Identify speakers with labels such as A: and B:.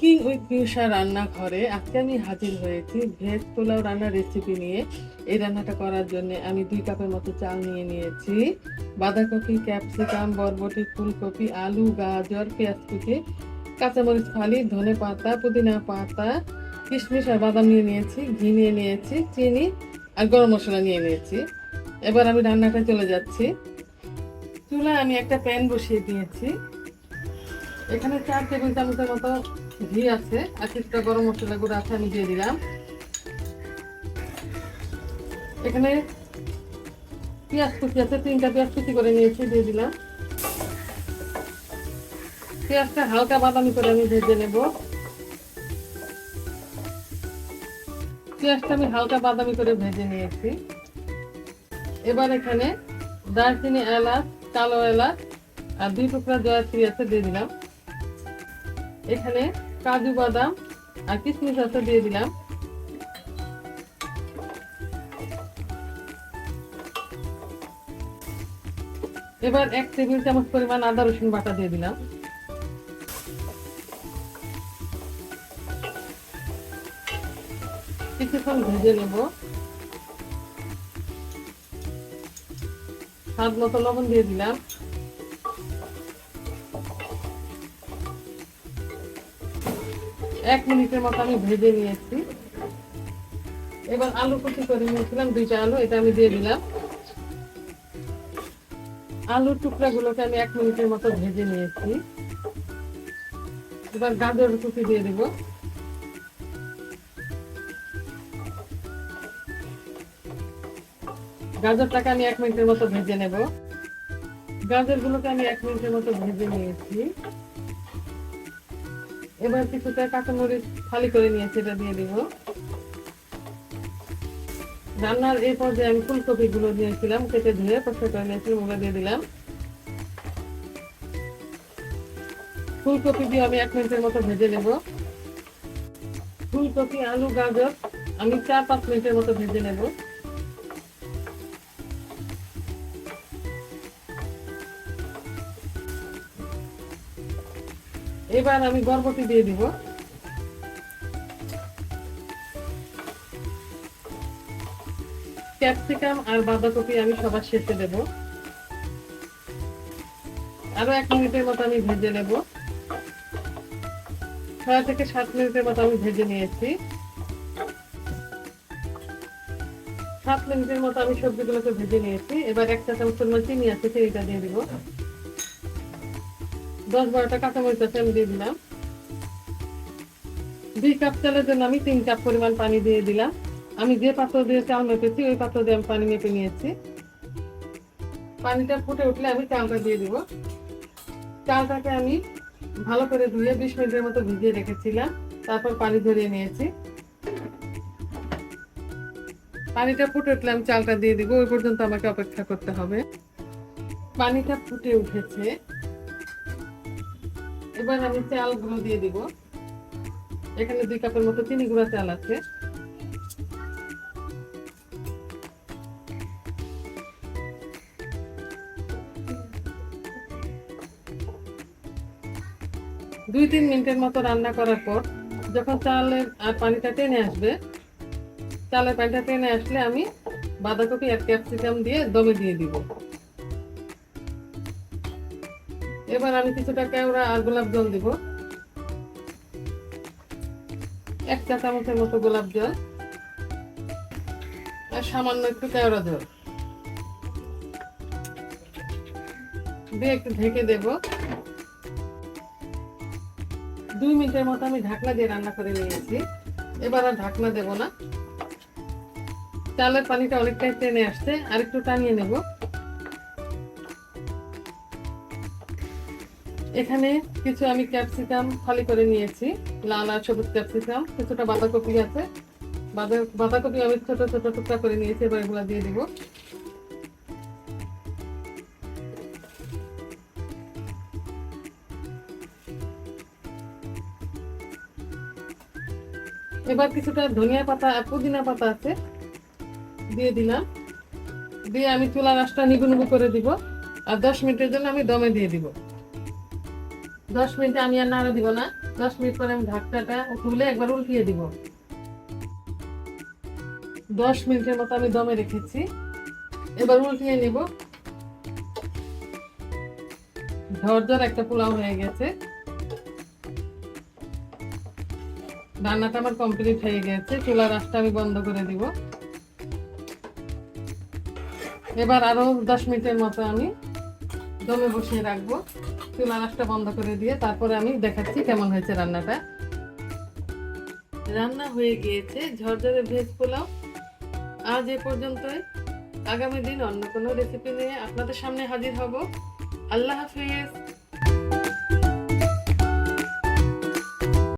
A: Cooking with পিউষা রান্নাঘরে আজকে আমি হাজির হয়েছি ভেজ পোলাও রান্নার রেসিপি নিয়ে। এই রান্নাটা করার জন্য আমি দুই কাপের মতো চাল নিয়ে নিয়েছি। বাঁধাকপি ক্যাপসিকাম বরবটি, ফুলকপি, আলু, গাজর, পেঁয়াজ কুচি, কাঁচামরিচ, ফালি, ধনে পাতা, পুদিনা পাতা, কিশমিশ আর বাদাম নিয়ে নিয়েছি, ঘি নিয়ে নিয়েছি, চিনি আর গরম মশলা নিয়ে নিয়েছি। এবার আমি রান্নাটা চলে যাচ্ছি। চুলায় আমি একটা প্যান বসিয়ে দিয়েছি। এখানে চার টেবিল চামচের মতো ঘি আছে, আর কিছুটা গরম মশলা গুঁড়ো আছে, আমি দিয়ে দিলাম। এখানে পেঁয়াজ কুচি আছে, তিনটা পেঁয়াজ কুচি করে নিয়েছি, দিয়ে দিলাম। পেঁয়াজটা হালকা বাদামি করে আমি ভেজে নেব। পেঁয়াজটা আমি হালকা বাদামি করে ভেজে নিয়েছি। এবার এখানে দারচিনি এলাচ, কালো এলাচ, আর দুই টুকরা জয়ত্রী আছে, দিয়ে দিলাম। এখানে কাজু বাদাম আর কিশমিশ আছে দিয়ে দিলাম। এবার এক টেবিল চামচ পরিমাণ আদা রসুন বাটা দিয়ে দিলাম। কিছুক্ষণ ভেজে নেব। স্বাদ মতো লবণ দিয়ে দিলাম। এক মিনিটের মতো আমি ভেজে নিয়েছি। এবার আলু কুচি করে নিয়েছিলাম, দুইটা আলু, এটা আমি দিয়ে দিলাম। আলুর টুকরাগুলোকে আমি এক মিনিটের মতো ভেজে নিয়েছি। এবার গাজর কুচি দিয়ে দিব। গাজরটাকে আমি এক মিনিটের মতো ভেজে নেব। গাজরগুলোকে আমি এক মিনিটের মতো ভেজে নিয়েছি। এবার কিছুটা কাঁচামরিচ খালি করে নিয়েছি এটা দিয়ে দিব। রান্নার এই পর্যায়ে আমি ফুলকপি গুলো দিয়েছিলাম, কেটে ধুয়ে পরিষ্কার করে নিয়েছিলাম, ওগুলো দিয়ে দিলাম। ফুলকপি দিয়ে আমি এক মিনিটের মতো ভেজে নেব। ফুলকপি, আলু, গাজর, আমি চার পাঁচ মিনিটের মতো ভেজে নেব। এবার আমি বরবটি দিয়ে দিব। ক্যাপসিকাম আর বাঁধাকপি আমি সবার শেষে দেব। আরও এক মিনিটের মতো আমি ভেজে নেব। ছয় থেকে সাত মিনিটের মতো আমি ভেজে নিয়েছি। সাত মিনিটের মতো আমি সবজিগুলোকে ভেজে নিয়েছি। এবার একটা চামচ চিনি আছে, চিনিটা দিয়ে দিব। দশ বারোটা কাঁচামরিচ আছে আমি দিয়ে দিলাম। দুই কাপ চালের জন্য আমি তিন কাপ পরিমাণ পানি দিয়ে দিলাম। আমি যে পাত্র দিয়ে চাল মেপেছি, ওই পাত্র দিয়ে আমি পানি মেপে নিয়েছি। পানিটা ফুটে উঠলে আমি চালটা দিয়ে দিব। চালটাকে আমি ভালো করে ধুয়ে বিশ মিনিটের মতো ভিজিয়ে রেখেছিলাম। তারপর পানি ধরিয়ে নিয়েছি। পানিটা ফুটে উঠলে আমি চালটা দিয়ে দিব। ওই পর্যন্ত আমাকে অপেক্ষা করতে হবে। পানিটা ফুটে উঠেছে। এবার আমি চালগুলো দিয়ে দিব। এখানে দুই কাপের মতো চিনি গুঁড়া চাল আছে। দুই তিন মিনিটের মতো রান্না করার পর যখন চালের আর পানিটা টেনে আসবে, চালের পানিটা টেনে আসলে আমি বাঁধাকপি আর ক্যাপসিকাম দিয়ে দমে দিয়ে দিব। এবার আমি কিছুটা কেওড়া আর গোলাপ জল দিব। এক চা চামচের মতো গোলাপ জল। আর সামান্য একটু কেওড়া জল। দিয়ে একটু ঢেকে দেব। দুই মিনিটের মতো আমি ঢাকনা দিয়ে রান্না করে নিয়েছি। এবার আর ঢাকনা দেব না। চালের পানিটা অনেকটাই টেনে আসছে। আর একটু টানিয়ে নেব। এখানে কিছু আমি ক্যাপসিকাম খালি করে নিয়েছি। লাল আর সবুজ ক্যাপসিকাম কিছুটা বাঁধাকপি আছে। বাঁধা- বাঁধাকপি আমি ছোট ছোট টুকরা করে নিয়েছি, এবার এগুলো দিয়ে দিব। এবার কিছুটা ধনিয়া পাতা পুদিনা পাতা আছে, দিয়ে দিলাম। দিয়ে আমি চুলা রাসটা নিবু নিবু করে দিব। আর দশ মিনিটের জন্য আমি দমে দিয়ে দিব। দশ মিনিটে আমি আর নাড়া দিব না। দশ মিনিট পরে আমি ঢাকনাটা তুলে একবার উল্টিয়ে দিব। দশ মিনিটের মতো আমি দমে রেখেছি। এবার উল্টিয়ে নিব। ঝরঝর একটা পোলাও হয়ে গেছে। রান্নাটা আমার কমপ্লিট হয়ে গেছে। চুলার আঁচটা আমি বন্ধ করে দিব। এবার আরও দশ মিনিটের মতো আমি দমে বসিয়ে রাখব। চুলা আঁচটা বন্ধ করে দিয়ে তারপরে আমি দেখাচ্ছি কেমন হয়েছে রান্নাটা। রান্না হয়ে গিয়েছে, ঝরঝরে ভেজ পোলাও। আজ এ পর্যন্তই। আগামী দিন অন্য কোনো রেসিপি নিয়ে আপনাদের সামনে হাজির হব। আল্লাহ হাফিজ।